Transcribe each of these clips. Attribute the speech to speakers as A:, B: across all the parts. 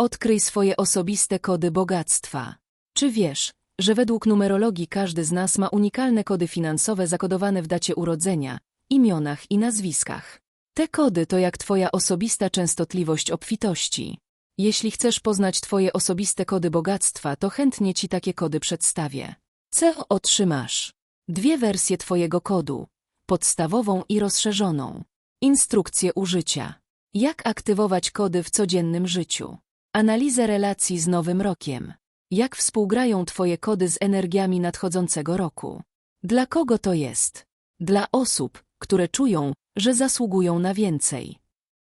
A: Odkryj swoje osobiste kody bogactwa. Czy wiesz, że według numerologii każdy z nas ma unikalne kody finansowe zakodowane w dacie urodzenia, imionach i nazwiskach? Te kody to jak twoja osobista częstotliwość obfitości. Jeśli chcesz poznać twoje osobiste kody bogactwa, to chętnie ci takie kody przedstawię. Co otrzymasz? Dwie wersje twojego kodu. Podstawową i rozszerzoną. Instrukcje użycia. Jak aktywować kody w codziennym życiu. Analizę relacji z nowym rokiem. Jak współgrają Twoje kody z energiami nadchodzącego roku? Dla kogo to jest? Dla osób, które czują, że zasługują na więcej.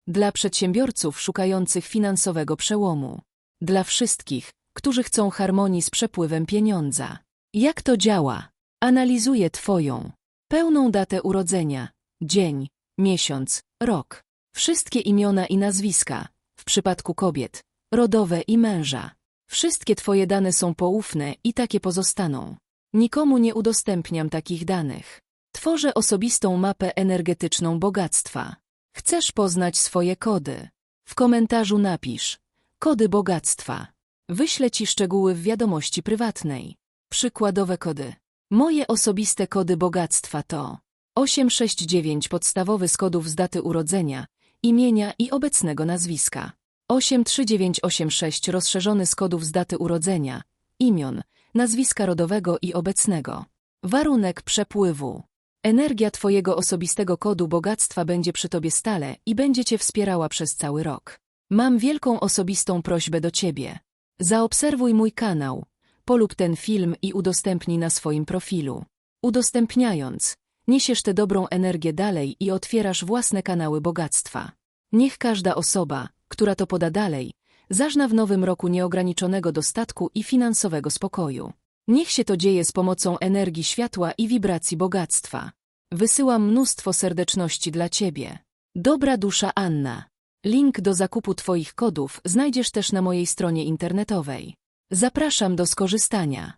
A: Dla przedsiębiorców szukających finansowego przełomu. Dla wszystkich, którzy chcą harmonii z przepływem pieniądza. Jak to działa? Analizuję Twoją pełną datę urodzenia, dzień, miesiąc, rok. Wszystkie imiona i nazwiska, w przypadku kobiet, rodowe i męża. Wszystkie Twoje dane są poufne i takie pozostaną. Nikomu nie udostępniam takich danych. Tworzę osobistą mapę energetyczną bogactwa. Chcesz poznać swoje kody? W komentarzu napisz kody bogactwa. Wyślę Ci szczegóły w wiadomości prywatnej. Przykładowe kody. Moje osobiste kody bogactwa to 869 podstawowy z kodów z daty urodzenia, imienia i obecnego nazwiska. 83986 rozszerzony z kodów z daty urodzenia, imion, nazwiska rodowego i obecnego. Warunek przepływu. Energia Twojego osobistego kodu bogactwa będzie przy Tobie stale i będzie Cię wspierała przez cały rok. Mam wielką osobistą prośbę do Ciebie. Zaobserwuj mój kanał, polub ten film i udostępnij na swoim profilu. Udostępniając, niesiesz tę dobrą energię dalej i otwierasz własne kanały bogactwa. Niech każda osoba, która to poda dalej, zażna w nowym roku nieograniczonego dostatku i finansowego spokoju. Niech się to dzieje z pomocą energii światła i wibracji bogactwa. Wysyłam mnóstwo serdeczności dla Ciebie. Dobra dusza Anna. Link do zakupu Twoich kodów znajdziesz też na mojej stronie internetowej. Zapraszam do skorzystania.